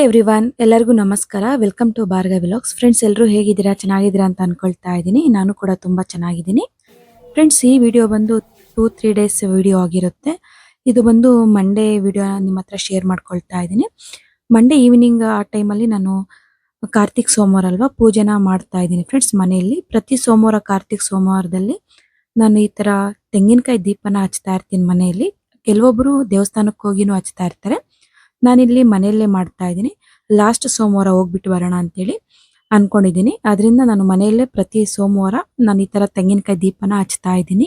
Everyone ಎಲ್ಲರಿಗೂ ನಮಸ್ಕಾರ. Welcome to ಬಾರ್ಗ ವಿಲಾಗ್ಸ್ ಫ್ರೆಂಡ್ಸ್ ಎಲ್ಲರೂ ಹೇಗಿದ್ದೀರಾ? ಚೆನ್ನಾಗಿದ್ದೀರಾ ಅಂತ ಅನ್ಕೊಳ್ತಾ ಇದ್ದೀನಿ. ನಾನು ಕೂಡ ತುಂಬ ಚೆನ್ನಾಗಿದ್ದೀನಿ. ಫ್ರೆಂಡ್ಸ್ ಈ ವಿಡಿಯೋ ಬಂದು ಟೂ ತ್ರೀ ಡೇಸ್ ವಿಡಿಯೋ ಆಗಿರುತ್ತೆ. ಇದು ಬಂದು ಮಂಡೇ ವಿಡಿಯೋ ನಿಮ್ಮ ಹತ್ರ ಶೇರ್ ಮಾಡ್ಕೊಳ್ತಾ ಇದ್ದೀನಿ. ಮಂಡೇ ಈವ್ನಿಂಗ್ ಆ ಟೈಮಲ್ಲಿ ನಾನು ಕಾರ್ತಿಕ್ ಸೋಮವಾರ ಅಲ್ವಾ, ಪೂಜೆನ ಮಾಡ್ತಾ ಇದ್ದೀನಿ. ಫ್ರೆಂಡ್ಸ್ ಮನೆಯಲ್ಲಿ ಪ್ರತಿ ಸೋಮವಾರ, ಕಾರ್ತಿಕ್ ಸೋಮವಾರದಲ್ಲಿ ನಾನು ಈ ತರ ತೆಂಗಿನಕಾಯಿ ದೀಪನ ಹಚ್ತಾ ಇರ್ತೀನಿ ಮನೆಯಲ್ಲಿ. ಕೆಲವೊಬ್ಬರು ದೇವಸ್ಥಾನಕ್ಕೆ ಹೋಗಿನೂ ಹಚ್ತಾ ಇರ್ತಾರೆ. ನಾನಿಲ್ಲಿ ಮನೆಯಲ್ಲೇ ಮಾಡ್ತಾ ಇದ್ದೀನಿ. ಲಾಸ್ಟ್ ಸೋಮವಾರ ಹೋಗ್ಬಿಟ್ಟು ಬರೋಣ ಅಂತೇಳಿ ಅಂದ್ಕೊಂಡಿದ್ದೀನಿ ಅದರಿಂದ ನಾನು ಮನೆಯಲ್ಲೇ ಪ್ರತಿ ಸೋಮವಾರ ನಾನು ಈ ತರ ತೆಂಗಿನಕಾಯಿ ದೀಪನ ಹಚ್ತಾ ಇದ್ದೀನಿ.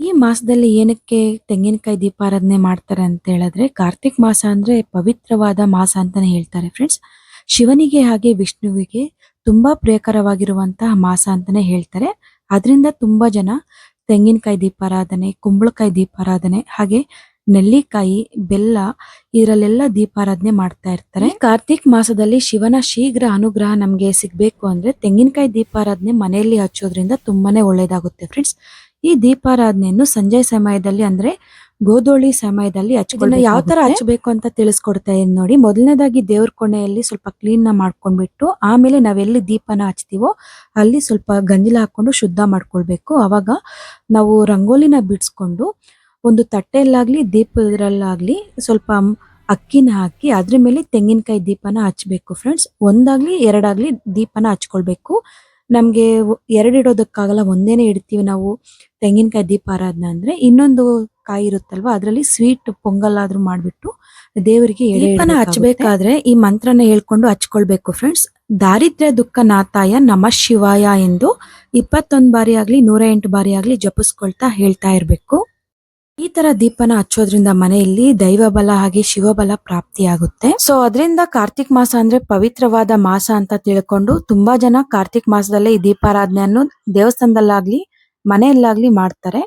ಈ ಮಾಸದಲ್ಲಿ ಏನಕ್ಕೆ ತೆಂಗಿನಕಾಯಿ ದೀಪಾರಾಧನೆ ಮಾಡ್ತಾರೆ ಅಂತ ಹೇಳಿದ್ರೆ ಕಾರ್ತಿಕ್ ಮಾಸ ಅಂದ್ರೆ ಪವಿತ್ರವಾದ ಮಾಸ ಅಂತಾನೆ ಹೇಳ್ತಾರೆ ಫ್ರೆಂಡ್ಸ್ ಶಿವನಿಗೆ ಹಾಗೆ ವಿಷ್ಣುವಿಗೆ ತುಂಬಾ ಪ್ರಿಯಕರವಾಗಿರುವಂತಹ ಮಾಸ ಅಂತಾನೆ ಹೇಳ್ತಾರೆ. ಅದರಿಂದ ತುಂಬಾ ಜನ ತೆಂಗಿನಕಾಯಿ ದೀಪಾರಾಧನೆ ಕುಂಬಳಕಾಯಿ ದೀಪಾರಾಧನೆ ಹಾಗೆ ನೆಲ್ಲಿಕಾಯಿ ಬೆಲ್ಲ ಇದರಲ್ಲೆಲ್ಲ ದೀಪಾರಾಧನೆ ಮಾಡ್ತಾ ಇರ್ತಾರೆ. ಕಾರ್ತಿಕ್ ಮಾಸದಲ್ಲಿ ಶಿವನ ಶೀಘ್ರ ಅನುಗ್ರಹ ನಮ್ಗೆ ಸಿಗ್ಬೇಕು ಅಂದ್ರೆ ತೆಂಗಿನಕಾಯಿ ದೀಪಾರಾಧನೆ ಮನೆಯಲ್ಲಿ ಹಚ್ಚೋದ್ರಿಂದ ತುಂಬಾನೇ ಒಳ್ಳೇದಾಗುತ್ತೆ ಫ್ರೆಂಡ್ಸ್ ಈ ದೀಪಾರಾಧನೆಯನ್ನು ಸಂಜೆ ಸಮಯದಲ್ಲಿ ಅಂದ್ರೆ ಗೋಧೋಳಿ ಸಮಯದಲ್ಲಿ ಹಚ್ಕೊಂಡು ಯಾವ ತರ ಹಚ್ಚಬೇಕು ಅಂತ ತಿಳಿಸ್ಕೊಡ್ತಾ ಇದ್ದೀನಿ ನೋಡಿ. ಮೊದಲನೇದಾಗಿ ದೇವ್ರ ಕೊನೆಯಲ್ಲಿ ಸ್ವಲ್ಪ ಕ್ಲೀನ್ನ ಮಾಡ್ಕೊಂಡ್ಬಿಟ್ಟು ಆಮೇಲೆ ನಾವೆಲ್ಲಿ ದೀಪನ ಹಚ್ತೀವೋ ಅಲ್ಲಿ ಸ್ವಲ್ಪ ಗಂಜಿಲ ಹಾಕೊಂಡು ಶುದ್ಧ ಮಾಡ್ಕೊಳ್ಬೇಕು. ಅವಾಗ ನಾವು ರಂಗೋಲಿನ ಬಿಡಿಸ್ಕೊಂಡು ಒಂದು ತಟ್ಟೆಯಲ್ಲಾಗಲಿ ದೀಪದಲ್ಲಾಗಲಿ ಸ್ವಲ್ಪ ಅಕ್ಕಿನ ಹಾಕಿ ಅದ್ರ ಮೇಲೆ ತೆಂಗಿನಕಾಯಿ ದೀಪನ ಹಚ್ಬೇಕು ಫ್ರೆಂಡ್ಸ್ ಒಂದಾಗ್ಲಿ ಎರಡಾಗ್ಲಿ ದೀಪನ ಹಚ್ಕೊಳ್ಬೇಕು. ನಮಗೆ ಎರಡು ಇಡೋದಕ್ಕಾಗಲ್ಲ ಒಂದೇನೆ ಇಡ್ತೀವಿ ನಾವು ತೆಂಗಿನಕಾಯಿ ದೀಪ ಆರಾಧನೆ ಅಂದರೆ. ಇನ್ನೊಂದು ಕಾಯಿ ಇರುತ್ತಲ್ವಾ ಅದರಲ್ಲಿ ಸ್ವೀಟ್ ಪೊಂಗಲ್ ಆದ್ರೂ ಮಾಡಿಬಿಟ್ಟು ದೇವರಿಗೆ ದೀಪನ ಹಚ್ಚಬೇಕಾದ್ರೆ ಈ ಮಂತ್ರನ ಹೇಳ್ಕೊಂಡು ಹಚ್ಕೊಳ್ಬೇಕು ಫ್ರೆಂಡ್ಸ್ ದಾರಿದ್ರ್ಯ ದುಃಖ ನಾತಾಯ ನಮ ಶಿವಾಯ ಎಂದು ಇಪ್ಪತ್ತೊಂದು ಬಾರಿ ಆಗಲಿ ನೂರ ಎಂಟು ಬಾರಿ ಆಗಲಿ ಜಪಿಸ್ಕೊಳ್ತಾ ಹೇಳ್ತಾ ಇರ್ಬೇಕು. ಈ ತರ ದೀಪನ ಹಚ್ಚೋದ್ರಿಂದ ಮನೆಯಲ್ಲಿ ದೈವ ಬಲ ಹಾಗೆ ಶಿವಬಲ ಪ್ರಾಪ್ತಿಯಾಗುತ್ತೆ. ಸೊ ಅದರಿಂದ ಕಾರ್ತಿಕ್ ಮಾಸ ಅಂದ್ರೆ ಪವಿತ್ರವಾದ ಮಾಸ ಅಂತ ತಿಳ್ಕೊಂಡು ತುಂಬಾ ಜನ ಕಾರ್ತಿಕ್ ಮಾಸದಲ್ಲೇ ಈ ದೀಪಾರಾಧನೆಯನ್ನು ದೇವಸ್ಥಾನದಲ್ಲಾಗ್ಲಿ, ಮನೆಯಲ್ಲಾಗ್ಲಿ ಮಾಡ್ತಾರೆ.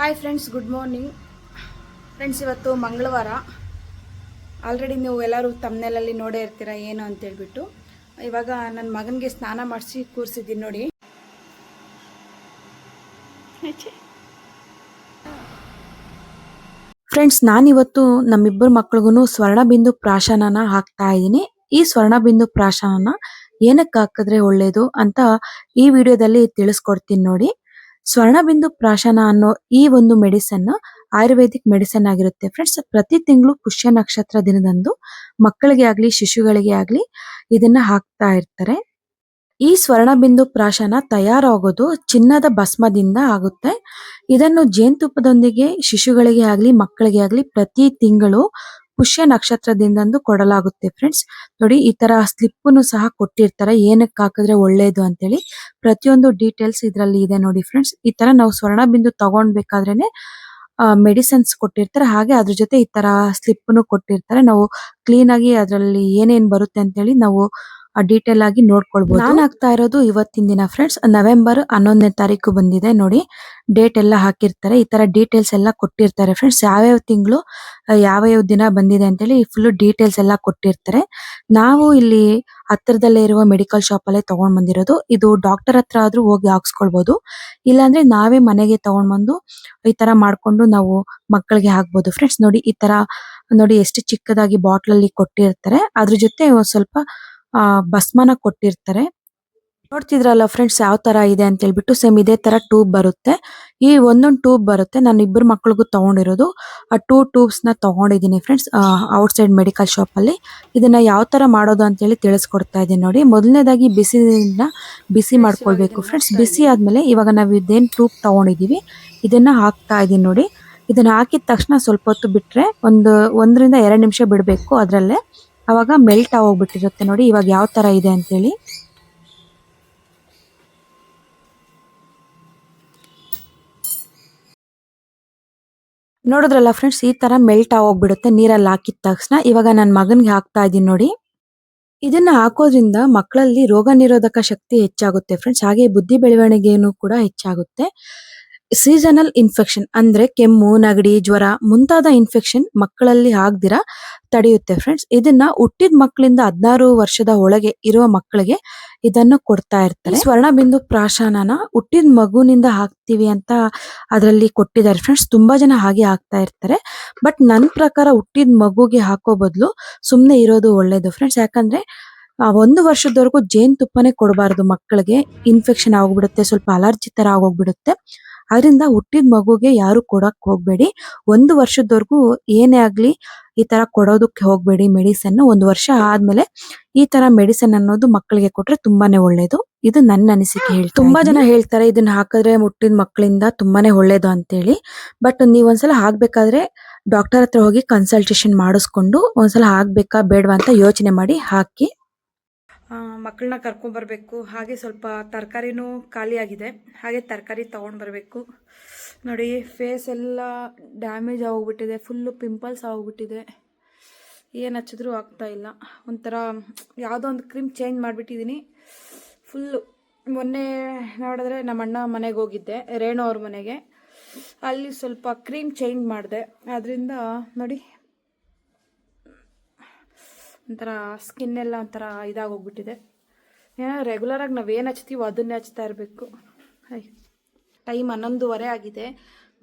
Hi friends good morning friends ಇವತ್ತು ಮಂಗಳವಾರ. ಆಲ್ರೆಡಿ ನೀವು ಎಲ್ಲರೂ ತಮ್ಮನೆಲಲ್ಲಿ ನೋಡೇ ಇರ್ತೀರಾ, ಏನು ಅಂತ ಹೇಳ್ಬಿಟ್ಟು. ಇವಾಗ ನನ್ನ ಮಗನಿಗೆ ಸ್ನಾನ ಮಾಡಿಸಿ ಕೂರಿಸಿದ್ದೀನಿ ನೋಡಿ. ಫ್ರೆಂಡ್ಸ್ ನಾನಿವತ್ತು ನಮ್ಮಿಬ್ಬರು ಮಕ್ಳಿಗೂ ಸ್ವರ್ಣ ಬಿಂದು ಪ್ರಾಶನನ ಹಾಕ್ತಾ ಇದ್ದೀನಿ. ಈ ಸ್ವರ್ಣ ಬಿಂದು ಪ್ರಾಶನನ ಏನಕ್ಕೆ ಹಾಕಿದ್ರೆ ಒಳ್ಳೇದು ಅಂತ ಈ ವಿಡಿಯೋದಲ್ಲಿ ತಿಳಿಸ್ಕೊಡ್ತೀನಿ ನೋಡಿ. ಸ್ವರ್ಣ ಬಿಂದು ಪ್ರಾಶನ ಅನ್ನೋ ಈ ಒಂದು ಮೆಡಿಸನ್ ಆಯುರ್ವೇದಿಕ್ ಮೆಡಿಸನ್ ಆಗಿರುತ್ತೆ. ಫ್ರೆಂಡ್ಸ್ ಪ್ರತಿ ತಿಂಗಳು ಪುಷ್ಯ ನಕ್ಷತ್ರ ದಿನದಂದು ಮಕ್ಕಳಿಗೆ ಆಗಲಿ, ಶಿಶುಗಳಿಗೆ ಆಗಲಿ ಇದನ್ನ ಹಾಕ್ತಾ ಇರ್ತಾರೆ. ಈ ಸ್ವರ್ಣ ಬಿಂದು ಪ್ರಾಶನ ತಯಾರಾಗೋದು ಚಿನ್ನದ ಭಸ್ಮದಿಂದ ಆಗುತ್ತೆ. ಇದನ್ನು ಜೇನುತುಪ್ಪದೊಂದಿಗೆ, ಶಿಶುಗಳಿಗೆ ಆಗ್ಲಿ, ಮಕ್ಕಳಿಗೆ ಆಗ್ಲಿ ಪ್ರತಿ ತಿಂಗಳು ಪುಷ್ಯ ನಕ್ಷತ್ರದಿಂದಂದು ಕೊಡಲಾಗುತ್ತೆ ಫ್ರೆಂಡ್ಸ್. ನೋಡಿ, ಈ ತರ ಸ್ಲಿಪ್ಪನ್ನು ಸಹ ಕೊಟ್ಟಿರ್ತಾರೆ. ಏನಕ್ಕೆ ಹಾಕಿದ್ರೆ ಒಳ್ಳೇದು ಅಂತೇಳಿ ಪ್ರತಿಯೊಂದು ಡೀಟೇಲ್ಸ್ ಇದರಲ್ಲಿ ಇದೆ ನೋಡಿ ಫ್ರೆಂಡ್ಸ್. ಈ ತರ ನಾವು ಸ್ವರ್ಣ ಬಿಂದು ತಗೊಂಡ್ಬೇಕಾದ್ರೇನೆ ಮೆಡಿಸಿನ್ಸ್ ಕೊಟ್ಟಿರ್ತಾರೆ. ಹಾಗೆ ಅದ್ರ ಜೊತೆ ಈ ತರ ಸ್ಲಿಪ್ಪನ್ನು ಕೊಟ್ಟಿರ್ತಾರೆ. ನಾವು ಕ್ಲೀನ್ ಆಗಿ ಅದರಲ್ಲಿ ಏನೇನ್ ಬರುತ್ತೆ ಅಂತೇಳಿ ನಾವು ಡೀಟೇಲ್ ಆಗಿ ನೋಡ್ಕೊಳ್ಬಹುದು ನಾನು ಆಗ್ತಾ ಇರೋದು ಇವತ್ತಿನ ದಿನ ಫ್ರೆಂಡ್ಸ್ ನವೆಂಬರ್ ಹನ್ನೊಂದನೇ ತಾರೀಕು ಬಂದಿದೆ, ನೋಡಿ. ಡೇಟ್ ಎಲ್ಲ ಹಾಕಿರ್ತಾರೆ, ಈ ತರ ಡೀಟೇಲ್ಸ್ ಎಲ್ಲ ಕೊಟ್ಟಿರ್ತಾರೆ ಫ್ರೆಂಡ್ಸ್ ಯಾವ್ಯಾವ ತಿಂಗಳು ಯಾವ ಯಾವ ದಿನ ಬಂದಿದೆ ಅಂತ ಹೇಳಿ ಫುಲ್ ಡೀಟೇಲ್ಸ್ ಎಲ್ಲ ಕೊಟ್ಟಿರ್ತಾರೆ. ನಾವು ಇಲ್ಲಿ ಹತ್ತಿರದಲ್ಲೇ ಇರುವ ಮೆಡಿಕಲ್ ಶಾಪ್ ಅಲ್ಲೇ ತಗೊಂಡ್ ಬಂದಿರೋದು. ಇದು ಡಾಕ್ಟರ್ ಹತ್ರ ಆದ್ರೂ ಹೋಗಿ ಹಾಕ್ಸ್ಕೊಳ್ಬಹುದು ಇಲ್ಲಾಂದ್ರೆ ನಾವೇ ಮನೆಗೆ ತಗೊಂಡ್ ಬಂದು ಈ ತರ ಮಾಡ್ಕೊಂಡು ನಾವು ಮಕ್ಕಳಿಗೆ ಹಾಕ್ಬೋದು ಫ್ರೆಂಡ್ಸ್ ನೋಡಿ, ಈ ತರ ನೋಡಿ, ಎಷ್ಟು ಚಿಕ್ಕದಾಗಿ ಬಾಟ್ಲಲ್ಲಿ ಕೊಟ್ಟಿರ್ತಾರೆ. ಅದ್ರ ಜೊತೆ ಸ್ವಲ್ಪ ಆ, ಭಸ್ಮನ ಕೊಟ್ಟಿರ್ತಾರೆ. ನೋಡ್ತಿದ್ರಲ್ಲ ಫ್ರೆಂಡ್ಸ್ ಯಾವ ತರ ಇದೆ ಅಂತ ಹೇಳ್ಬಿಟ್ಟು ಸೇಮ್ ಇದೇ ತರ ಟ್ಯೂಬ್ ಬರುತ್ತೆ. ಈ ಒಂದೊಂದು ಟ್ಯೂಬ್ ಬರುತ್ತೆ. ನಾನು ಇಬ್ಬರು ಮಕ್ಕಳಿಗೂ ತಗೊಂಡಿರೋದು. ಆ ಟೂ ಟ್ಯೂಬ್ಸ್ನ ತಗೊಂಡಿದ್ದೀನಿ friends outside medical shop ಅಲ್ಲಿ. ಇದನ್ನ ಯಾವ ತರ ಮಾಡೋದು ಅಂತ ಹೇಳಿ ತಿಳಿಸ್ಕೊಡ್ತಾ ಇದ್ದೀನಿ ನೋಡಿ. ಮೊದಲನೇದಾಗಿ ಬಿಸಿನ ಬಿಸಿ ಮಾಡ್ಕೊಳ್ಬೇಕು ಫ್ರೆಂಡ್ಸ್ ಬಿಸಿ ಆದ್ಮೇಲೆ ಇವಾಗ ನಾವು ಇದೇನ್ ಟ್ಯೂಬ್ ತಗೊಂಡಿದೀವಿ. ಇದನ್ನ ಹಾಕ್ತಾ ಇದೀನಿ ನೋಡಿ. ಇದನ್ನ ಹಾಕಿದ ತಕ್ಷಣ ಸ್ವಲ್ಪ ಹೊತ್ತು ಬಿಟ್ರೆ ಒಂದು ಒಂದರಿಂದ ಎರಡು ನಿಮಿಷ ಬಿಡಬೇಕು ಅದರಲ್ಲೇ. ಅವಾಗ ಮೆಲ್ಟ್ ಆಗೋಗ್ಬಿಟ್ಟಿರುತ್ತೆ ನೋಡಿ, ಇವಾಗ ಯಾವ ತರ ಇದೆ ಅಂತೇಳಿ. ನೋಡಿದ್ರಲ್ಲ ಫ್ರೆಂಡ್ಸ್ ಈ ತರ ಮೆಲ್ಟ್ ಆಗೋಗ್ಬಿಡುತ್ತೆ ನೀರಲ್ಲಿ ಹಾಕಿದ ತಕ್ಷಣ. ಇವಾಗ ನನ್ನ ಮಗನಿಗೆ ಹಾಕ್ತಾ ಇದ್ದೀನಿ ನೋಡಿ. ಇದನ್ನ ಹಾಕೋದ್ರಿಂದ ಮಕ್ಕಳಲ್ಲಿ ರೋಗ ನಿರೋಧಕ ಶಕ್ತಿ ಹೆಚ್ಚಾಗುತ್ತೆ ಫ್ರೆಂಡ್ಸ್ ಹಾಗೆ ಬುದ್ಧಿ ಬೆಳವಣಿಗೆನೂ ಕೂಡ ಹೆಚ್ಚಾಗುತ್ತೆ. ಸೀಸನಲ್ ಇನ್ಫೆಕ್ಷನ್ ಅಂದ್ರೆ ಕೆಮ್ಮು, ನೆಗಡಿ, ಜ್ವರ ಮುಂತಾದ ಇನ್ಫೆಕ್ಷನ್ ಮಕ್ಕಳಲ್ಲಿ ಆಗದಿರ ತಡೆಯುತ್ತೆ ಫ್ರೆಂಡ್ಸ್ ಇದನ್ನ ಹುಟ್ಟಿದ ಮಕ್ಕಳಿಂದ ಹದಿನಾರು ವರ್ಷದ ಒಳಗೆ ಇರುವ ಮಕ್ಕಳಿಗೆ ಇದನ್ನ ಕೊಡ್ತಾ ಇರ್ತಾರೆ. ಸ್ವರ್ಣ ಬಿಂದು ಪ್ರಾಶಾನನ ಹುಟ್ಟಿದ ಮಗುವಿನಿಂದ ಹಾಕ್ತಿವಿ ಅಂತ ಅದರಲ್ಲಿ ಕೊಟ್ಟಿದ್ದಾರೆ ಫ್ರೆಂಡ್ಸ್ ತುಂಬಾ ಜನ ಹಾಗೆ ಹಾಕ್ತಾ ಇರ್ತಾರೆ. ಬಟ್ ನನ್ನ ಪ್ರಕಾರ ಹುಟ್ಟಿದ ಮಗುಗೆ ಹಾಕೋ ಬದಲು ಸುಮ್ಮನೆ ಇರೋದು ಒಳ್ಳೇದು ಫ್ರೆಂಡ್ಸ್ ಯಾಕಂದ್ರೆ ಒಂದು ವರ್ಷದವರೆಗೂ ಜೇನ್ ತುಪ್ಪನೇ ಕೊಡಬಾರದು ಮಕ್ಕಳಿಗೆ. ಇನ್ಫೆಕ್ಷನ್ ಆಗೋಗ್ಬಿಡುತ್ತೆ ಸ್ವಲ್ಪ ಅಲರ್ಜಿ ತರ ಆಗೋಗ್ಬಿಡುತ್ತೆ. ಅದರಿಂದ ಹುಟ್ಟಿದ ಮಗುಗೆ ಯಾರು ಕೊಡಕ್ ಹೋಗ್ಬೇಡಿ. ಒಂದು ವರ್ಷದವರೆಗೂ ಏನೇ ಆಗ್ಲಿ ಈ ತರ ಕೊಡೋದಕ್ಕೆ ಹೋಗ್ಬೇಡಿ ಮೆಡಿಸನ್ ಒಂದು ವರ್ಷ ಆದ್ಮೇಲೆ ಈ ತರ ಮೆಡಿಸನ್ ಅನ್ನೋದು ಮಕ್ಕಳಿಗೆ ಕೊಟ್ರೆ ತುಂಬಾನೇ ಒಳ್ಳೇದು. ಇದು ನನ್ನ ಅನಿಸಿಕೆ ಹೇಳಿ ತುಂಬಾ ಜನ ಹೇಳ್ತಾರೆ ಇದನ್ನ ಹಾಕಿದ್ರೆ ಹುಟ್ಟಿದ ಮಕ್ಕಳಿಂದ ತುಂಬಾನೇ ಒಳ್ಳೇದು ಅಂತೇಳಿ. ಬಟ್ ನೀವ್ ಒಂದ್ಸಲ ಹಾಕ್ಬೇಕಾದ್ರೆ ಡಾಕ್ಟರ್ ಹತ್ರ ಹೋಗಿ ಕನ್ಸಲ್ಟೇಷನ್ ಮಾಡಿಸ್ಕೊಂಡು ಒಂದ್ಸಲ ಹಾಕ್ಬೇಕಾ ಬೇಡವಾ ಅಂತ ಯೋಚನೆ ಮಾಡಿ ಹಾಕಿ ಮಕ್ಕಳನ್ನ ಕರ್ಕೊಂಬರ್ಬೇಕು ಹಾಗೆ ಸ್ವಲ್ಪ ತರಕಾರಿನೂ ಖಾಲಿಯಾಗಿದೆ. ಹಾಗೆ ತರಕಾರಿ ತೊಗೊಂಡು ಬರಬೇಕು. ನೋಡಿ ಫೇಸ್ ಎಲ್ಲ ಡ್ಯಾಮೇಜ್ ಆಗೋಗ್ಬಿಟ್ಟಿದೆ. ಫುಲ್ಲು ಪಿಂಪಲ್ಸ್ ಆಗೋಗ್ಬಿಟ್ಟಿದೆ. ಏನು ಹಚ್ಚಿದ್ರೂ ಆಗ್ತಾ ಇಲ್ಲ. ಒಂಥರ ಯಾವುದೋ ಒಂದು ಕ್ರೀಮ್ ಚೇಂಜ್ ಮಾಡಿಬಿಟ್ಟಿದ್ದೀನಿ ಫುಲ್ಲು ಮೊನ್ನೆ ನೋಡಿದ್ರೆ ನಮ್ಮ ಅಣ್ಣ ಮನೆಗೆ ಹೋಗಿದ್ದೆ, ರೇಣು ಅವ್ರ ಮನೆಗೆ. ಅಲ್ಲಿ ಸ್ವಲ್ಪ ಕ್ರೀಮ್ ಚೇಂಜ್ ಮಾಡಿದೆ. ಅದರಿಂದ ನೋಡಿ ಒಂಥರ ಸ್ಕಿನ್ ಎಲ್ಲ ಒಂಥರ ಇದಾಗೋಗ್ಬಿಟ್ಟಿದೆ. ಏನೋ ರೆಗ್ಯುಲರಾಗಿ ನಾವೇನು ಹಚ್ತೀವೋ ಅದನ್ನೇ ಹಚ್ತಾ ಇರಬೇಕು. ಹೈ ಟೈಮ್ ಹನ್ನೊಂದುವರೆ ಆಗಿದೆ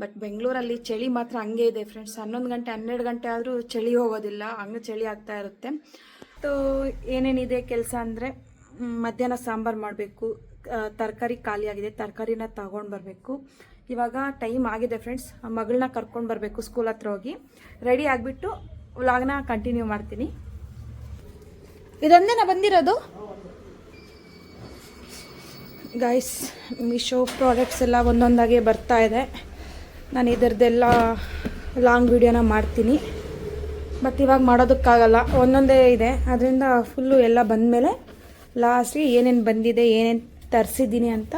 ಬಟ್ ಬೆಂಗಳೂರಲ್ಲಿ ಚಳಿ ಮಾತ್ರ ಹಂಗೆ ಇದೆ ಫ್ರೆಂಡ್ಸ್ ಹನ್ನೊಂದು ಗಂಟೆ, ಹನ್ನೆರಡು ಗಂಟೆ ಆದರೂ ಚಳಿ ಹೋಗೋದಿಲ್ಲ, ಹಂಗೆ ಚಳಿ ಆಗ್ತಾ ಇರುತ್ತೆ. ಸೊ ಏನೇನಿದೆ ಕೆಲಸ ಅಂದರೆ ಮಧ್ಯಾಹ್ನ ಸಾಂಬಾರು ಮಾಡಬೇಕು. ತರಕಾರಿ ಖಾಲಿಯಾಗಿದೆ ತರಕಾರಿನ ತಗೊಂಡು ಬರಬೇಕು. ಇವಾಗ ಟೈಮ್ ಆಗಿದೆ ಫ್ರೆಂಡ್ಸ್ ಮಗಳನ್ನ ಕರ್ಕೊಂಡು ಬರಬೇಕು ಸ್ಕೂಲ್ ಹತ್ರ ಹೋಗಿ. ರೆಡಿ ಆಗಿಬಿಟ್ಟು ವ್ಲಾಗ್ನ ಕಂಟಿನ್ಯೂ ಮಾಡ್ತೀನಿ. ಇದೊಂದೇ ನಾ ಬಂದಿರೋದು. ಗೈಸ್ ಮಿಶೋ ಪ್ರಾಡಕ್ಟ್ಸ್ ಎಲ್ಲ ಒಂದೊಂದಾಗೆ ಬರ್ತಾ ಇದೆ. ನಾನು ಇದರದ್ದೆಲ್ಲ ಲಾಂಗ್ ವಿಡಿಯೋನ ಮಾಡ್ತೀನಿ. ಬಟ್ ಇವಾಗ ಮಾಡೋದಕ್ಕಾಗಲ್ಲ. ಒಂದೊಂದೇ ಇದೆ. ಅದರಿಂದ ಫುಲ್ಲು ಎಲ್ಲ ಬಂದಮೇಲೆ ಲಾಸ್ಟಿಗೆ ಏನೇನು ಬಂದಿದೆ, ಏನೇನು ತರಿಸಿದ್ದೀನಿ ಅಂತ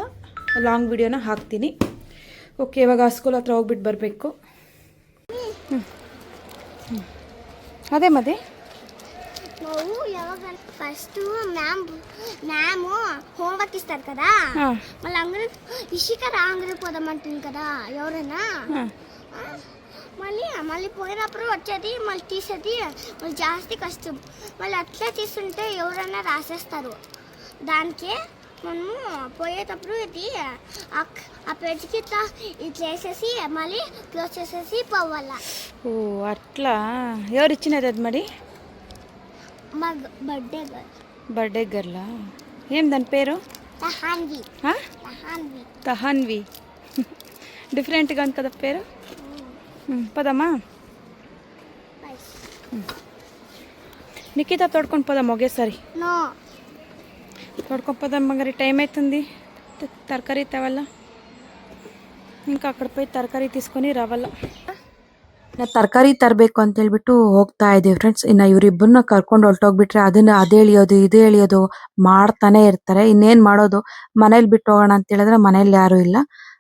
ಲಾಂಗ್ ವಿಡಿಯೋನ ಹಾಕ್ತೀನಿ. ಓಕೆ ಇವಾಗ ಸ್ಕೂಲ್ ಹತ್ರ ಹೋಗ್ಬಿಟ್ಟು ಬರಬೇಕು. ಅದೇ ಮದೇ. ఫస్ట్ మ్యామ్ మ్యామ్ హోంవర్క్ ఇస్తారు కదా. మళ్ళీ అందరూ ఇషిక రాంగరి పోదామంటుంది కదా ఎవరైనా మళ్ళీ మళ్ళీ పోయినప్పుడు వచ్చేది మళ్ళీ తీసేది మళ్ళీ జాస్తి కష్టం. మళ్ళీ అట్లే తీస్తుంటే ఎవరైనా రాసేస్తారు. దానికి మనము పోయేటప్పుడు ఇది ఆ- పేజీకి ఇట్లా ఇట్లా వేసేసి మళ్ళీ క్లోజ్ చేసేసి పోవాలా. ఓ అట్లా. ఎవరు ఇచ్చినారు అది మరి? బర్త్డే గర్ల్ గర్లా ఏం దాని పేరు? తహాన్వి. తహాన్వి. గా డిఫరెంట్గా ఉంది కదా పేరు? పోదామా నిఖిత తోడుకొని పోదాం ఒకేసారి. తోడుకొని పోదాం మరి టైం అవుతుంది తరకారీ తేవాలా? ఇంకా అక్కడ పోయి తరకారీ తీసుకొని రావాలా? ನಾ ತರಕಾರಿ ತರಬೇಕು ಅಂತ ಹೇಳ್ಬಿಟ್ಟು ಹೋಗ್ತಾ ಇದ್ದೀವಿ ಫ್ರೆಂಡ್ಸ್ ಇನ್ನ ಇವರಿಬ್ಬರನ್ನ ಕರ್ಕೊಂಡು ಹೊರಟೋಗ್ಬಿಟ್ರೆ ಅದನ್ನ ಅದೇ ಎಳಿಯೋದು, ಇದು ಎಳಿಯೋದು ಮಾಡ್ತಾನೆ ಇರ್ತಾರೆ. ಇನ್ನೇನ್ ಮಾಡೋದು? ಮನೇಲಿ ಬಿಟ್ಟು ಹೋಗೋಣ ಅಂತ ಹೇಳಿದ್ರೆ ಮನೇಲಿ ಯಾರು ಇಲ್ಲ.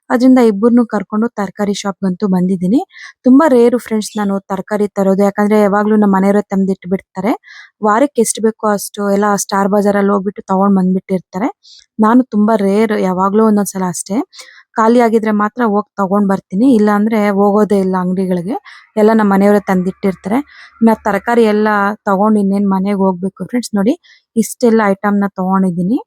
ಅದರಿಂದ ಇಬ್ಬರನ್ನು ಕರ್ಕೊಂಡು ತರಕಾರಿ ಶಾಪ್ ಗಂತೂ ಬಂದಿದ್ದೀನಿ. ತುಂಬಾ ರೇರ್ ಫ್ರೆಂಡ್ಸ್ ನಾನು ತರಕಾರಿ ತರೋದು. ಯಾಕಂದ್ರೆ ಯಾವಾಗ್ಲೂ ನಮ್ಮ ಮನೆಯವರೇ ತಂದಿಟ್ಟು ಬಿಡ್ತಾರೆ ವಾರಕ್ಕೆ ಎಷ್ಟು ಬೇಕೋ ಅಷ್ಟು ಎಲ್ಲ ಸ್ಟಾರ್ ಬಜಾರ್ ಅಲ್ಲಿ ಹೋಗ್ಬಿಟ್ಟು ತಗೊಂಡ್ ಬಂದ್ಬಿಟ್ಟಿರ್ತಾರೆ. ನಾನು ತುಂಬಾ ರೇರ್ ಯಾವಾಗ್ಲೂ ಒಂದೊಂದ್ಸಲ ಅಷ್ಟೇ. ಖಾಲಿ ಆಗಿದ್ರೆ ಮಾತ್ರ ಹೋಗಿ ತಗೊಂಡ್ ಬರ್ತೀನಿ. ಇಲ್ಲ ಅಂದ್ರೆ ಹೋಗೋದೇ ಇಲ್ಲ ಅಂಗಡಿಗಳಿಗೆ. ಎಲ್ಲ ನಮ್ಮ ಮನೆಯವರೇ ತಂದಿಟ್ಟಿರ್ತಾರೆ ನಾ ತರಕಾರಿ ಎಲ್ಲ ತಗೊಂಡ್ ಇನ್ನೇನ್ ಮನೆಗೆ ಹೋಗ್ಬೇಕು ಫ್ರೆಂಡ್ಸ್ ನೋಡಿ, ಇಷ್ಟೆಲ್ಲ ಐಟಮ್ನ ತಗೊಂಡಿದ್ದೀನಿ.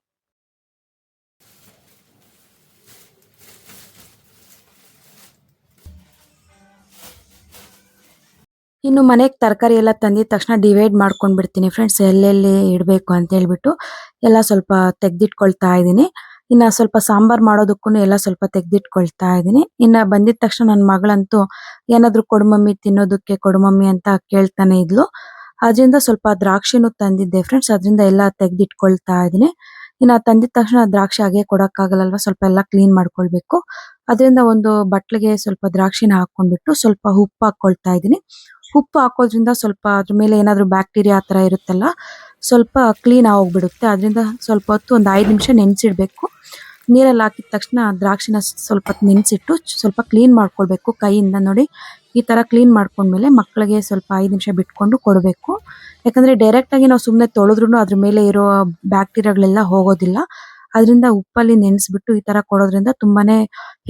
ಇನ್ನು ಮನೆಗೆ ತರಕಾರಿ ಎಲ್ಲ ತಂದಿದ ತಕ್ಷಣ ಡಿವೈಡ್ ಮಾಡ್ಕೊಂಡ್ ಬಿಡ್ತೀನಿ ಫ್ರೆಂಡ್ಸ್ ಎಲ್ಲೆಲ್ಲಿ ಇಡಬೇಕು ಅಂತ ಹೇಳ್ಬಿಟ್ಟು ಎಲ್ಲ ಸ್ವಲ್ಪ ತೆಗ್ದಿಟ್ಕೊಳ್ತಾ ಇದ್ದೀನಿ. ಇನ್ನ ಸ್ವಲ್ಪ ಸಾಂಬಾರ್ ಮಾಡೋದಕ್ಕೂ ಎಲ್ಲ ಸ್ವಲ್ಪ ತೆಗ್ದಿಟ್ಕೊಳ್ತಾ ಇದ್ದೀನಿ. ಇನ್ನ ಬಂದಿದ ತಕ್ಷಣ ನನ್ನ ಮಗಳಂತೂ ಏನಾದ್ರು ಕೊಡು ಮಮ್ಮಿ ತಿನ್ನೋದಕ್ಕೆ ಕೊಡುಮಮ್ಮಿ ಅಂತ ಕೇಳ್ತಾನೆ ಇದ್ಲು. ಅದರಿಂದ ಸ್ವಲ್ಪ ದ್ರಾಕ್ಷಿನೂ ತಂದಿದ್ದೆ ಫ್ರೆಂಡ್ಸ್ ಅದರಿಂದ ಎಲ್ಲ ತೆಗ್ದಿಟ್ಕೊಳ್ತಾ ಇದ್ದೀನಿ. ಇನ್ನ ತಂದಿದ ತಕ್ಷಣ ದ್ರಾಕ್ಷಿ ಹಾಗೆ ಕೊಡಕ್ಕಾಗಲ್ಲಲ್ವಾ, ಸ್ವಲ್ಪ ಎಲ್ಲ ಕ್ಲೀನ್ ಮಾಡ್ಕೊಳ್ಬೇಕು. ಅದರಿಂದ ಒಂದು ಬಟ್ಲಿಗೆ ಸ್ವಲ್ಪ ದ್ರಾಕ್ಷಿನ ಹಾಕೊಂಡ್ಬಿಟ್ಟು ಸ್ವಲ್ಪ ಉಪ್ಪು ಹಾಕೊಳ್ತಾ ಇದ್ದೀನಿ. ಉಪ್ಪು ಹಾಕೋದ್ರಿಂದ ಸ್ವಲ್ಪ ಅದ್ರ ಮೇಲೆ ಏನಾದ್ರು ಬ್ಯಾಕ್ಟೀರಿಯಾ ಆ ತರ ಇರುತ್ತಲ್ಲ, ಸ್ವಲ್ಪ ಕ್ಲೀನ್ ಆಗೋಗ್ಬಿಡುತ್ತೆ. ಅದರಿಂದ ಸ್ವಲ್ಪ ಹೊತ್ತು ಒಂದು ಐದು ನಿಮಿಷ ನೆನೆಸಿಡ್ಬೇಕು. ನೀರಲ್ಲಿ ಹಾಕಿದ ತಕ್ಷಣ ದ್ರಾಕ್ಷಿನ ಸ್ವಲ್ಪ ನೆನೆಸಿಟ್ಟು ಸ್ವಲ್ಪ ಕ್ಲೀನ್ ಮಾಡ್ಕೊಳ್ಬೇಕು ಕೈಯಿಂದ ನೋಡಿ. ಈ ಥರ ಕ್ಲೀನ್ ಮಾಡ್ಕೊಂಡ್ಮೇಲೆ ಮಕ್ಕಳಿಗೆ ಸ್ವಲ್ಪ ಐದು ನಿಮಿಷ ಬಿಟ್ಕೊಂಡು ಕೊಡಬೇಕು. ಯಾಕಂದರೆ ಡೈರೆಕ್ಟಾಗಿ ನಾವು ಸುಮ್ಮನೆ ತೊಳೆದ್ರೂ ಅದ್ರ ಮೇಲೆ ಇರೋ ಬ್ಯಾಕ್ಟೀರಿಯಾಗಳೆಲ್ಲ ಹೋಗೋದಿಲ್ಲ. ಅದರಿಂದ ಉಪ್ಪಲ್ಲಿ ನೆನೆಸ್ಬಿಟ್ಟು ಈ ಥರ ಕೊಡೋದ್ರಿಂದ ತುಂಬಾ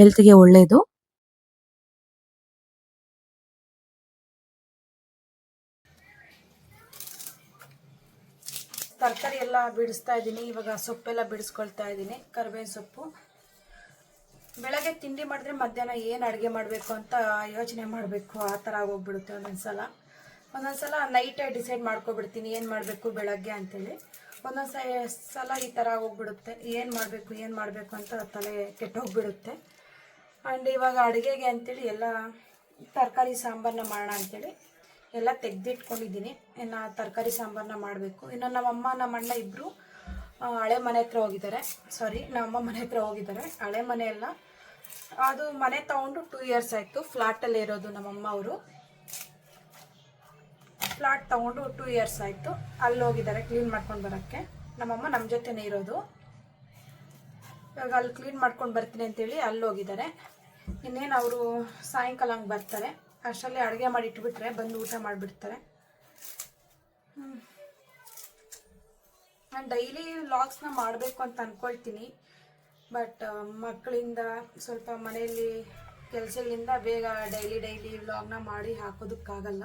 ಹೆಲ್ತ್ಗೆ ಒಳ್ಳೇದು. ತರಕಾರಿ ಎಲ್ಲ ಬಿಡಿಸ್ತಾ ಇದ್ದೀನಿ. ಇವಾಗ ಸೊಪ್ಪೆಲ್ಲ ಬಿಡಿಸ್ಕೊಳ್ತಾ ಇದ್ದೀನಿ. ಕರಿಬೇವಿನ ಸೊಪ್ಪು. ಬೆಳಗ್ಗೆ ತಿಂಡಿ ಮಾಡಿದ್ರೆ ಮಧ್ಯಾಹ್ನ ಏನು ಅಡುಗೆ ಮಾಡಬೇಕು ಅಂತ ಯೋಚನೆ ಮಾಡಬೇಕು. ಆ ಥರ ಆಗೋಗ್ಬಿಡುತ್ತೆ ಒಂದೊಂದ್ಸಲ. ಒಂದೊಂದ್ಸಲ ನೈಟೇ ಡಿಸೈಡ್ ಮಾಡ್ಕೊಬಿಡ್ತೀನಿ. ಏನು ಮಾಡಬೇಕು ಬೆಳಗ್ಗೆ ಅಂತೇಳಿ. ಒಂದೊಂದು ಸಲ ಈ ಥರ ಹೋಗ್ಬಿಡುತ್ತೆ ಏನು ಮಾಡಬೇಕು ಏನು ಮಾಡಬೇಕು ಅಂತ ತಲೆ ಕೆಟ್ಟೋಗ್ಬಿಡುತ್ತೆ. ಆ್ಯಂಡ್ ಇವಾಗ ಅಡುಗೆಗೆ ಅಂತೇಳಿ ಎಲ್ಲ ತರಕಾರಿ ಸಾಂಬಾರನ್ನ ಮಾಡೋಣ ಅಂತೇಳಿ ಎಲ್ಲ ತೆಗೆದಿಟ್ಕೊಂಡಿದ್ದೀನಿ. ಇನ್ನು ತರಕಾರಿ ಸಾಂಬಾರನ್ನ ಮಾಡಬೇಕು. ಇನ್ನು ನಮ್ಮಮ್ಮ ನಮ್ಮ ಅಣ್ಣ ಇಬ್ಬರು ಹಳೆ ಮನೆ ಹತ್ರ ಹೋಗಿದ್ದಾರೆ. ಸಾರಿ ನಮ್ಮಮ್ಮ ಮನೆ ಹತ್ರ ಹೋಗಿದ್ದಾರೆ. ಹಳೆ ಮನೆ ಎಲ್ಲ ಅದು ಮನೆ ತಗೊಂಡು ಟೂ ಇಯರ್ಸ್ ಆಯಿತು. ಫ್ಲಾಟಲ್ಲೇ ಇರೋದು ನಮ್ಮಮ್ಮ ಅವರು. ಫ್ಲಾಟ್ ತಗೊಂಡು ಟೂ ಇಯರ್ಸ್ ಆಯಿತು. ಅಲ್ಲಿ ಹೋಗಿದ್ದಾರೆ ಕ್ಲೀನ್ ಮಾಡ್ಕೊಂಡು ಬರೋಕ್ಕೆ. ನಮ್ಮಮ್ಮ ನಮ್ಮ ಜೊತೆನೇ ಇರೋದು. ಇವಾಗ ಅಲ್ಲಿ ಕ್ಲೀನ್ ಮಾಡ್ಕೊಂಡು ಬರ್ತೀನಿ ಅಂತೇಳಿ ಅಲ್ಲಿ ಹೋಗಿದ್ದಾರೆ. ಇನ್ನೇನು ಅವರು ಸಾಯಂಕಾಲ ಹಂಗೆ ಬರ್ತಾರೆ. ಅಷ್ಟರಲ್ಲಿ ಅಡುಗೆ ಮಾಡಿ ಇಟ್ಬಿಟ್ರೆ ಬಂದು ಊಟ ಮಾಡಿಬಿಡ್ತಾರೆ. ನಾನು ಡೈಲಿ ವ್ಲಾಗ್ಸ್ನ ಮಾಡಬೇಕು ಅಂತ ಅಂದ್ಕೊಳ್ತೀನಿ ಬಟ್ ಮಕ್ಕಳಿಂದ ಸ್ವಲ್ಪ ಮನೆಯಲ್ಲಿ ಕೆಲಸಗಳಿಂದ ಬೇಗ ಡೈಲಿ ಡೈಲಿ ವ್ಲಾಗ್ನ ಮಾಡಿ ಹಾಕೋದಕ್ಕಾಗಲ್ಲ.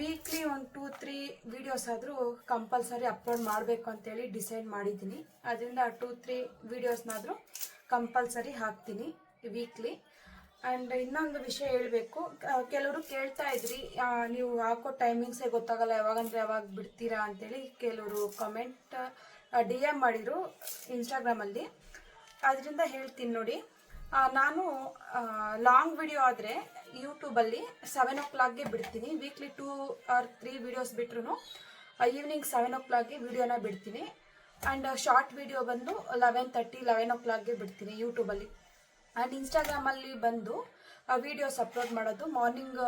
ವೀಕ್ಲಿ ಒಂದು ಟೂ ತ್ರೀ ವೀಡಿಯೋಸ್ ಆದರೂ ಕಂಪಲ್ಸರಿ ಅಪ್ಲೋಡ್ ಮಾಡಬೇಕು ಅಂತೇಳಿ ಡಿಸೈಡ್ ಮಾಡಿದ್ದೀನಿ. ಅದರಿಂದ ಟೂ ತ್ರೀ ವೀಡಿಯೋಸ್ನಾದರೂ ಕಂಪಲ್ಸರಿ ಹಾಕ್ತೀನಿ ವೀಕ್ಲಿ ಆ್ಯಂಡ್ ಇನ್ನೊಂದು ವಿಷಯ ಹೇಳಬೇಕು. ಕೆಲವರು ಕೇಳ್ತಾ ಇದ್ರಿ ನೀವು ಹಾಕೋ ಟೈಮಿಂಗ್ಸೇ ಗೊತ್ತಾಗಲ್ಲ, ಯಾವಾಗಂದ್ರೆ ಯಾವಾಗ ಬಿಡ್ತೀರಾ ಅಂತೇಳಿ ಕೆಲವರು ಕಮೆಂಟ್ ಡಿ ಎಂ ಮಾಡಿದರು ಇನ್ಸ್ಟಾಗ್ರಾಮಲ್ಲಿ ಅದರಿಂದ ಹೇಳ್ತೀನಿ ನೋಡಿ. ನಾನು ಲಾಂಗ್ ವಿಡಿಯೋ ಆದರೆ ಯೂಟ್ಯೂಬಲ್ಲಿ ಸೆವೆನ್ ಓ ಕ್ಲಾಕ್ಗೆ ಬಿಡ್ತೀನಿ. Weekly two or three videos ಬಿಟ್ರು ಈವ್ನಿಂಗ್ ಸೆವೆನ್ ಓ ಕ್ಲಾಕ್ಗೆ ವಿಡಿಯೋನ ಬಿಡ್ತೀನಿ. ಆ್ಯಂಡ್ ಶಾರ್ಟ್ ವಿಡಿಯೋ ಬಂದು ಲೆವೆನ್ ತರ್ಟಿ ಲೆವೆನ್ ಓ ಕ್ಲಾಕ್ಗೆ ಬಿಡ್ತೀನಿ ಯೂಟ್ಯೂಬಲ್ಲಿ ಆ್ಯಂಡ್ ಇನ್ಸ್ಟಾಗ್ರಾಮಲ್ಲಿ ಬಂದು ವೀಡಿಯೋಸ್ ಅಪ್ಲೋಡ್ ಮಾಡೋದು ಮಾರ್ನಿಂಗ್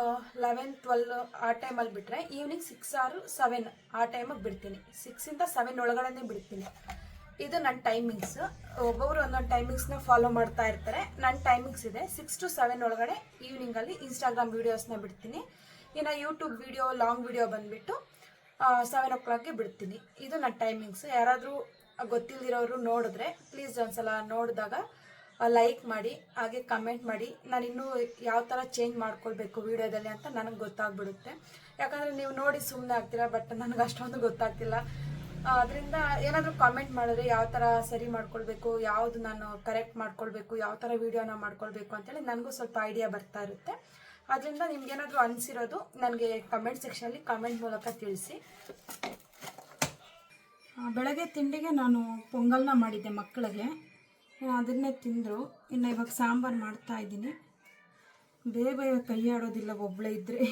ಲೆವೆನ್ ಟ್ವೆಲ್ ಆ ಟೈಮಲ್ಲಿ ಬಿಟ್ಟರೆ ಈವ್ನಿಂಗ್ ಸಿಕ್ಸ್ ಆರು ಸೆವೆನ್ ಆ ಟೈಮಿಗೆ ಬಿಡ್ತೀನಿ. ಸಿಕ್ಸಿಂದ ಸೆವೆನ್ ಒಳಗಡೆನೇ ಬಿಡ್ತೀನಿ. ಇದು ನನ್ನ ಟೈಮಿಂಗ್ಸ್ ಒಬ್ಬೊಬ್ರು ಒಂದೊಂದು ಟೈಮಿಂಗ್ಸ್ನ ಫಾಲೋ ಮಾಡ್ತಾ ಇರ್ತಾರೆ. ನನ್ನ ಟೈಮಿಂಗ್ಸ್ ಇದೆ. ಸಿಕ್ಸ್ ಟು ಸೆವೆನ್ ಒಳಗಡೆ ಈವ್ನಿಂಗಲ್ಲಿ ಇನ್ಸ್ಟಾಗ್ರಾಮ್ ವೀಡಿಯೋಸ್ನ ಬಿಡ್ತೀನಿ. ಇನ್ನು ಯೂಟ್ಯೂಬ್ ವಿಡಿಯೋ ಲಾಂಗ್ ವೀಡಿಯೋ ಬಂದುಬಿಟ್ಟು ಸೆವೆನ್ ಓ ಕ್ಲಾಕ್ಗೆ ಬಿಡ್ತೀನಿ. ಇದು ನನ್ನ ಟೈಮಿಂಗ್ಸ್ ಯಾರಾದರೂ ಗೊತ್ತಿಲ್ಲದಿರೋರು ನೋಡಿದ್ರೆ ಪ್ಲೀಸ್ ಒಂದ್ಸಲ ನೋಡಿದಾಗ ಲೈಕ್ ಮಾಡಿ, ಹಾಗೆ ಕಮೆಂಟ್ ಮಾಡಿ, ನಾನು ಇನ್ನೂ ಯಾವ ಥರ ಚೇಂಜ್ ಮಾಡ್ಕೊಳ್ಬೇಕು ವೀಡಿಯೋದಲ್ಲಿ ಅಂತ ನನಗೆ ಗೊತ್ತಾಗ್ಬಿಡುತ್ತೆ. ಯಾಕಂದರೆ ನೀವು ನೋಡಿ ಸುಮ್ಮನೆ ಆಗ್ತೀರಾ ಬಟ್ ನನಗೆ ಅಷ್ಟೊಂದು ಗೊತ್ತಾಗ್ತಿಲ್ಲ. ಅದರಿಂದ ಏನಾದರೂ ಕಾಮೆಂಟ್ ಮಾಡಿದ್ರೆ ಯಾವ ಥರ ಸರಿ ಮಾಡ್ಕೊಳ್ಬೇಕು, ಯಾವುದು ನಾನು ಕರೆಕ್ಟ್ ಮಾಡ್ಕೊಳ್ಬೇಕು, ಯಾವ ಥರ ವೀಡಿಯೋನ ಮಾಡ್ಕೊಳ್ಬೇಕು ಅಂತೇಳಿ ನನಗೂ ಸ್ವಲ್ಪ ಐಡಿಯಾ ಬರ್ತಾ ಇರುತ್ತೆ. ಅದರಿಂದ ನಿಮ್ಗೇನಾದರೂ ಅನಿಸಿರೋದು ನನಗೆ ಕಮೆಂಟ್ ಸೆಕ್ಷನಲ್ಲಿ ಕಮೆಂಟ್ ಮೂಲಕ ತಿಳಿಸಿ. ಬೆಳಗ್ಗೆ ತಿಂಡಿಗೆ ನಾನು ಪೊಂಗಲ್ನ ಮಾಡಿದ್ದೆ ಮಕ್ಕಳಿಗೆ. ಅದನ್ನೇ ತಿಂದರು. ಇನ್ನು ಇವಾಗ ಸಾಂಬಾರು ಮಾಡ್ತಾ ಇದ್ದೀನಿ. ಬೇಗ ಬೇಗ ಕೈ ಆಡೋದಿಲ್ಲ ಒಬ್ಬಳೇ ಇದ್ದರೆ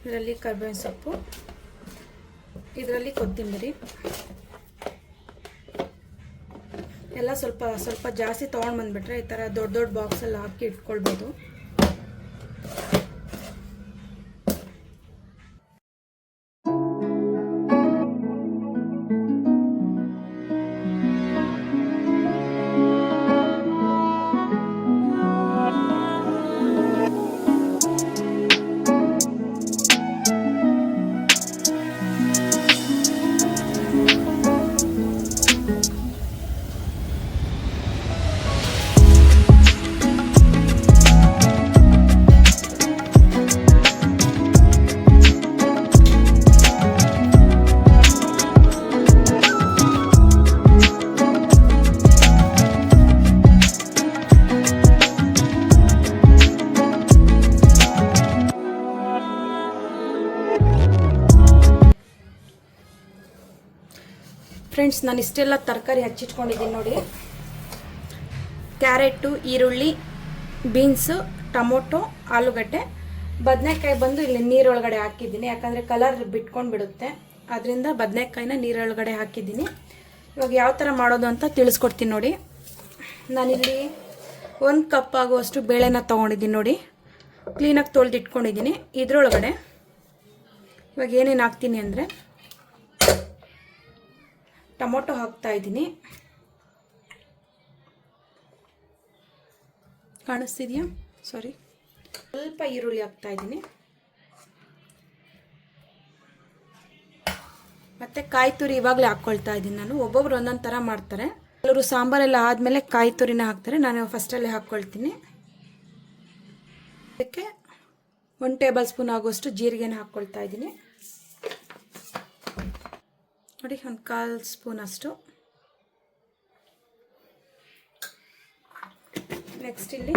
ಇದರಲ್ಲಿ ಕರ್ಬೇವಿನ ಸೊಪ್ಪು, ಇದರಲ್ಲಿ ಕೊತ್ತಂಬರಿ. ಎಲ್ಲ ಸ್ವಲ್ಪ ಸ್ವಲ್ಪ ಜಾಸ್ತಿ ತೊಗೊಂಡು ಬಂದುಬಿಟ್ರೆ ಈ ಥರ ದೊಡ್ಡ ದೊಡ್ಡ ಬಾಕ್ಸಲ್ಲಿ ಹಾಕಿ ಇಟ್ಕೊಳ್ಬೋದು. ಫ್ರೆಂಡ್ಸ್, ನಾನು ಇಷ್ಟೆಲ್ಲ ತರಕಾರಿ ಹಚ್ಚಿಟ್ಕೊಂಡಿದ್ದೀನಿ ನೋಡಿ. ಕ್ಯಾರೆಟು, ಈರುಳ್ಳಿ, ಬೀನ್ಸು, ಟೊಮೊಟೊ, ಆಲೂಗಡ್ಡೆ. ಬದನೆಕಾಯಿ ಬಂದು ಇಲ್ಲಿ ನೀರೊಳಗಡೆ ಹಾಕಿದ್ದೀನಿ. ಯಾಕಂದರೆ ಕಲರ್ ಬಿಟ್ಕೊಂಡು ಬಿಡುತ್ತೆ ಅದರಿಂದ ಬದನೆಕಾಯಿನ ನೀರೊಳಗಡೆ ಹಾಕಿದ್ದೀನಿ. ಇವಾಗ ಯಾವ ಥರ ಮಾಡೋದು ಅಂತ ತಿಳಿಸ್ಕೊಡ್ತೀನಿ ನೋಡಿ. ನಾನಿಲ್ಲಿ ಒಂದು ಕಪ್ ಆಗುವಷ್ಟು ಬೇಳೆನ ತೊಗೊಂಡಿದ್ದೀನಿ ನೋಡಿ. ಕ್ಲೀನಾಗಿ ತೊಳೆದಿಟ್ಕೊಂಡಿದ್ದೀನಿ. ಇದರೊಳಗಡೆ ಇವಾಗ ಏನೇನು ಹಾಕ್ತೀನಿ ಅಂದರೆ ಟೊಮೊಟೊ ಹಾಕ್ತಾ ಇದ್ದೀನಿ. ಕಾಣಿಸ್ತಿದ್ಯಾ? ಸಾರಿ ಸ್ವಲ್ಪ ಈರುಳ್ಳಿ ಹಾಕ್ತಾ ಇದ್ದೀನಿ. ಮತ್ತು ಕಾಯಿ ತುರಿ ಇವಾಗಲೇ ಹಾಕ್ಕೊಳ್ತಾ ಇದ್ದೀನಿ ನಾನು. ಒಬ್ಬೊಬ್ರು ಒಂದೊಂದು ಥರ ಮಾಡ್ತಾರೆ. ಕೆಲವರು ಸಾಂಬಾರೆಲ್ಲ ಆದಮೇಲೆ ಕಾಯಿ ತುರಿನ ಹಾಕ್ತಾರೆ. ನಾನು ಫಸ್ಟಲ್ಲೇ ಹಾಕ್ಕೊಳ್ತೀನಿ. ಅದಕ್ಕೆ ಒನ್ ಟೇಬಲ್ ಸ್ಪೂನ್ ಆಗೋಷ್ಟು ಜೀರಿಗೆನ ಹಾಕ್ಕೊಳ್ತಾ ಇದ್ದೀನಿ. ನೋಡಿ, ಒಂದು ಕಾಲು ಸ್ಪೂನ್ ಅಷ್ಟು. ನೆಕ್ಸ್ಟ್ ಇಲ್ಲಿ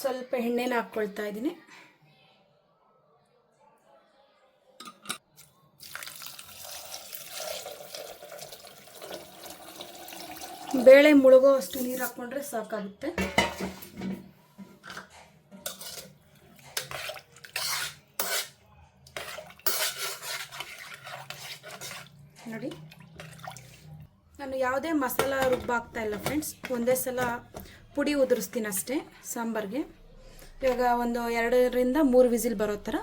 ಸ್ವಲ್ಪ ಎಣ್ಣೆನ ಹಾಕ್ಕೊಳ್ತಾ ಇದ್ದೀನಿ. ಬೇಳೆ ಮುಳುಗೋ ಅಷ್ಟು ನೀರು ಹಾಕ್ಕೊಂಡ್ರೆ ಸಾಕಾಗುತ್ತೆ ನೋಡಿ ನಾನು ಯಾವುದೇ ಮಸಾಲ ರುಬ್ಬಾಗ್ತಾ ಇಲ್ಲ ಫ್ರೆಂಡ್ಸ್ ಒಂದೇ ಸಲ ಪುಡಿ ಉದುರಿಸ್ತೀನಿ ಅಷ್ಟೇ, ಸಾಂಬಾರಿಗೆ. ಇವಾಗ ಒಂದು ಎರಡರಿಂದ ಮೂರು ವಿಸಿಲ್ ಬರೋ ಥರ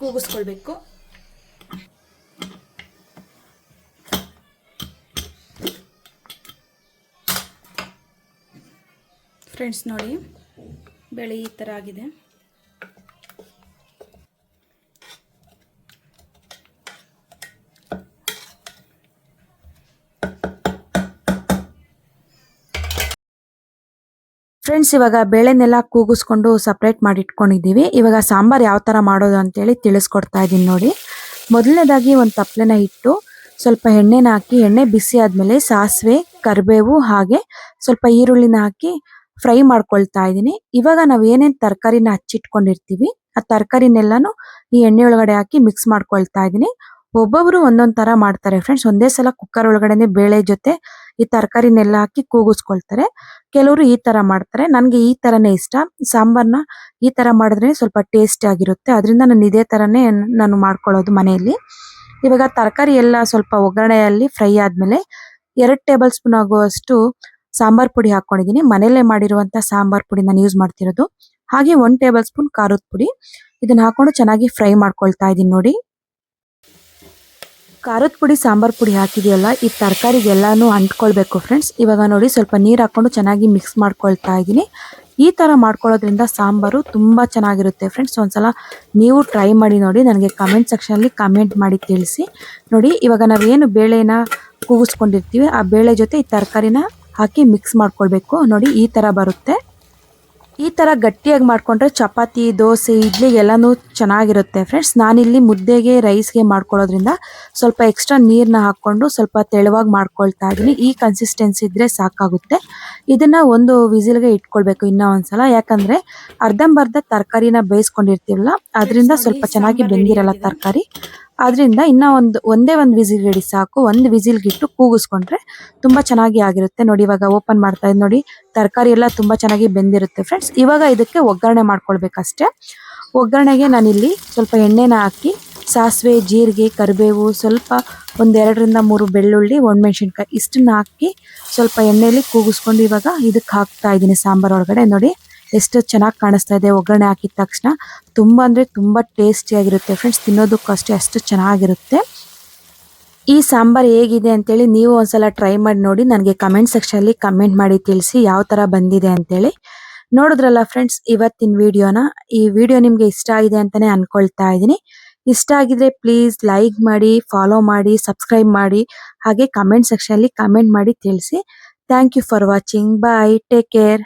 ಕೂಗಿಸ್ಕೊಳ್ಬೇಕು. ಫ್ರೆಂಡ್ಸ್ ನೋಡಿ, ಬೆಳೆ ಈ ಥರ ಆಗಿದೆ. ಫ್ರೆಂಡ್ಸ್ ಇವಾಗ ಬೇಳೆನೆಲ್ಲ ಕೂಗಿಸ್ಕೊಂಡು ಸಪ್ರೇಟ್ ಮಾಡಿ ಇಟ್ಕೊಂಡಿದ್ದೀವಿ ಇವಾಗ ಸಾಂಬಾರ್ ಯಾವ ಥರ ಮಾಡೋದು ಅಂತೇಳಿ ತಿಳಿಸ್ಕೊಡ್ತಾ ಇದ್ದೀನಿ ನೋಡಿ. ಮೊದಲನೇದಾಗಿ ಒಂದು ತಪ್ಪಲೆನ ಇಟ್ಟು ಸ್ವಲ್ಪ ಎಣ್ಣೆನ ಹಾಕಿ, ಎಣ್ಣೆ ಬಿಸಿ ಆದಮೇಲೆ ಸಾಸಿವೆ, ಕರಿಬೇವು ಹಾಗೆ ಸ್ವಲ್ಪ ಈರುಳ್ಳಿನ ಹಾಕಿ ಫ್ರೈ ಮಾಡ್ಕೊಳ್ತಾ ಇದ್ದೀನಿ ಇವಾಗ ನಾವು ಏನೇನು ತರಕಾರಿನ ಹಚ್ಚಿಟ್ಕೊಂಡಿರ್ತೀವಿ, ಆ ತರಕಾರಿನೆಲ್ಲಾನು ಈ ಎಣ್ಣೆ ಒಳಗಡೆ ಹಾಕಿ ಮಿಕ್ಸ್ ಮಾಡ್ಕೊಳ್ತಾ ಇದ್ದೀನಿ ಒಬ್ಬೊಬ್ರು ಒಂದೊಂದು ತರ ಮಾಡ್ತಾರೆ. ಫ್ರೆಂಡ್ಸ್ ಒಂದೇ ಸಲ ಕುಕ್ಕರ್ ಒಳಗಡೆನೆ ಬೇಳೆ ಜೊತೆ ಈ ತರಕಾರಿನೆಲ್ಲ ಹಾಕಿ ಕೂಗಿಸ್ಕೊಳ್ತಾರೆ. ಕೆಲವರು ಈ ತರ ಮಾಡ್ತಾರೆ. ನನಗೆ ಈ ತರನೇ ಇಷ್ಟ. ಸಾಂಬಾರ್ನ ಈ ತರ ಮಾಡಿದ್ರೆ ಸ್ವಲ್ಪ ಟೇಸ್ಟಿ ಆಗಿರುತ್ತೆ. ಅದರಿಂದ ನಾನು ಇದೇ ತರನೇ ನಾನು ಮಾಡ್ಕೊಳ್ಳೋದು ಮನೆಯಲ್ಲಿ. ಇವಾಗ ತರಕಾರಿ ಎಲ್ಲ ಸ್ವಲ್ಪ ಒಗ್ಗರಣೆಯಲ್ಲಿ ಫ್ರೈ ಆದ್ಮೇಲೆ ಎರಡು ಟೇಬಲ್ ಸ್ಪೂನ್ ಆಗುವಷ್ಟು ಸಾಂಬಾರ್ ಪುಡಿ ಹಾಕೊಂಡಿದ್ದೀನಿ ಮನೆಯಲ್ಲೇ ಮಾಡಿರುವಂತ ಸಾಂಬಾರ್ ಪುಡಿ ನಾನು ಯೂಸ್ ಮಾಡ್ತಿರೋದು. ಹಾಗೆ ಒಂದ್ ಟೇಬಲ್ ಸ್ಪೂನ್ ಖಾರದ ಪುಡಿ. ಇದನ್ನ ಹಾಕೊಂಡು ಚೆನ್ನಾಗಿ ಫ್ರೈ ಮಾಡ್ಕೊಳ್ತಾ ಇದೀನಿ ನೋಡಿ. ಖಾರದ ಪುಡಿ, ಸಾಂಬಾರ್ ಪುಡಿ ಹಾಕಿದೆಯಲ್ಲ, ಈ ತರಕಾರಿಗೆಲ್ಲಾನು ಅಂಟ್ಕೊಳ್ಬೇಕು ಫ್ರೆಂಡ್ಸ್ ಇವಾಗ ನೋಡಿ ಸ್ವಲ್ಪ ನೀರು ಹಾಕೊಂಡು ಚೆನ್ನಾಗಿ ಮಿಕ್ಸ್ ಮಾಡ್ಕೊಳ್ತಾ ಇದ್ದೀನಿ. ಈ ಥರ ಮಾಡ್ಕೊಳ್ಳೋದ್ರಿಂದ ಸಾಂಬಾರು ತುಂಬ ಚೆನ್ನಾಗಿರುತ್ತೆ ಫ್ರೆಂಡ್ಸ್ ಒಂದ್ಸಲ ನೀವು ಟ್ರೈ ಮಾಡಿ ನೋಡಿ, ನನಗೆ ಕಮೆಂಟ್ ಸೆಕ್ಷನಲ್ಲಿ ಕಮೆಂಟ್ ಮಾಡಿ ತಿಳಿಸಿ. ನೋಡಿ, ಇವಾಗ ನಾವೇನು ಬೇಳೆನ ಕೂಗಿಸ್ಕೊಂಡಿರ್ತೀವಿ, ಆ ಬೇಳೆ ಜೊತೆ ಈ ತರಕಾರಿನ ಹಾಕಿ ಮಿಕ್ಸ್ ಮಾಡ್ಕೊಳ್ಬೇಕು. ನೋಡಿ, ಈ ಥರ ಬರುತ್ತೆ. ಈ ತರ ಗಟ್ಟಿಯಾಗಿ ಮಾಡ್ಕೊಂಡ್ರೆ ಚಪಾತಿ ದೋಸೆ ಇಡ್ಲಿಗೆಲ್ಲಾನು ಚೆನ್ನಾಗಿರುತ್ತೆ ಫ್ರೆಂಡ್ಸ್ ನಾನಿಲ್ಲಿ ಮುದ್ದೆಗೆ ರೈಸ್ಗೆ ಮಾಡ್ಕೊಳ್ಳೋದ್ರಿಂದ ಸ್ವಲ್ಪ ಎಕ್ಸ್ಟ್ರಾ ನೀರನ್ನ ಹಾಕೊಂಡು ಸ್ವಲ್ಪ ತೆಳುವಾಗಿ ಮಾಡ್ಕೊಳ್ತಾ ಇದ್ದೀನಿ. ಈ ಕನ್ಸಿಸ್ಟೆನ್ಸಿ ಇದ್ರೆ ಸಾಕಾಗುತ್ತೆ. ಇದನ್ನ ಒಂದು ವಿಸಿಲ್ಗೆ ಇಟ್ಕೊಳ್ಬೇಕು ಇನ್ನ ಒಂದ್ಸಲ. ಯಾಕಂದ್ರೆ ಅರ್ಧಂಬರ್ಧ ತರಕಾರಿನ ಬೇಯಿಸ್ಕೊಂಡಿರ್ತೀವಲ್ಲ ಅದರಿಂದ ಸ್ವಲ್ಪ ಚೆನ್ನಾಗಿ ಬೆಂದಿರಲ್ಲ ತರಕಾರಿ. ಆದ್ರಿಂದ ಇನ್ನ ಒಂದು, ಒಂದೇ ಒಂದು ವಿಸಿಲ್ ರೆಡಿ ಸಾಕು. ಒಂದು ವಿಸಿಲ್ ಗಿಟ್ಟು ಕೂಗಿಸ್ಕೊಂಡ್ರೆ ತುಂಬಾ ಚೆನ್ನಾಗಿ ಆಗಿರುತ್ತೆ. ನೋಡಿ, ಇವಾಗ ಓಪನ್ ಮಾಡ್ತಾ ಇದ್ ನೋಡಿ. ತರಕಾರಿ ಎಲ್ಲ ತುಂಬಾ ಚೆನ್ನಾಗಿ ಬೆಂದಿರುತ್ತೆ ಫ್ರೆಂಡ್ಸ್ ಇವಾಗ ಇದಕ್ಕೆ ಒಗ್ಗರಣೆ ಮಾಡ್ಕೊಳ್ಬೇಕಷ್ಟೇ. ಒಗ್ಗರಣೆಗೆ ನಾನಿಲ್ಲಿ ಸ್ವಲ್ಪ ಎಣ್ಣೆನ ಹಾಕಿ, ಸಾಸಿವೆ, ಜೀರಿಗೆ, ಕರಿಬೇವು, ಸ್ವಲ್ಪ ಒಂದೆರಡರಿಂದ ಮೂರು ಬೆಳ್ಳುಳ್ಳಿ, ಒಣಮೆಣಸಿನ್ಕಾಯಿ ಇಷ್ಟನ್ನ ಹಾಕಿ ಸ್ವಲ್ಪ ಎಣ್ಣೆಯಲ್ಲಿ ಕೂಗಿಸ್ಕೊಂಡು ಇವಾಗ ಇದಕ್ಕೆ ಹಾಕ್ತಾ ಇದ್ದೀನಿ ಸಾಂಬಾರ್ ಒಳಗಡೆ. ನೋಡಿ ಎಷ್ಟು ಚೆನ್ನಾಗಿ ಕಾಣಿಸ್ತಾ ಇದೆ. ಒಗ್ಗರಣೆ ಹಾಕಿದ ತಕ್ಷಣ ತುಂಬ ಅಂದರೆ ತುಂಬಾ ಟೇಸ್ಟಿ ಆಗಿರುತ್ತೆ ಫ್ರೆಂಡ್ಸ್ ತಿನ್ನೋದಕ್ಕೂ ಅಷ್ಟೇ ಅಷ್ಟು ಚೆನ್ನಾಗಿರುತ್ತೆ. ಈ ಸಾಂಬಾರ್ ಹೇಗಿದೆ ಅಂತೇಳಿ ನೀವು ಒಂದ್ಸಲ ಟ್ರೈ ಮಾಡಿ ನೋಡಿ. ನನಗೆ ಕಮೆಂಟ್ ಸೆಕ್ಷನ್ ಅಲ್ಲಿ ಕಮೆಂಟ್ ಮಾಡಿ ತಿಳಿಸಿ ಯಾವ ತರ ಬಂದಿದೆ ಅಂತೇಳಿ. ನೋಡಿದ್ರಲ್ಲ ಫ್ರೆಂಡ್ಸ್ ಇವತ್ತಿನ ವಿಡಿಯೋನ. ಈ ವಿಡಿಯೋ ನಿಮಗೆ ಇಷ್ಟ ಆಗಿದೆ ಅಂತಾನೆ ಅಂದ್ಕೊಳ್ತಾ ಇದ್ದೀನಿ. ಇಷ್ಟ ಆಗಿದ್ರೆ ಪ್ಲೀಸ್ ಲೈಕ್ ಮಾಡಿ ಫಾಲೋ ಮಾಡಿ ಸಬ್ಸ್ಕ್ರೈಬ್ ಮಾಡಿ, ಹಾಗೆ ಕಮೆಂಟ್ ಸೆಕ್ಷನ್ ಅಲ್ಲಿ ಕಮೆಂಟ್ ಮಾಡಿ ತಿಳಿಸಿ. Thank you for watching bye take care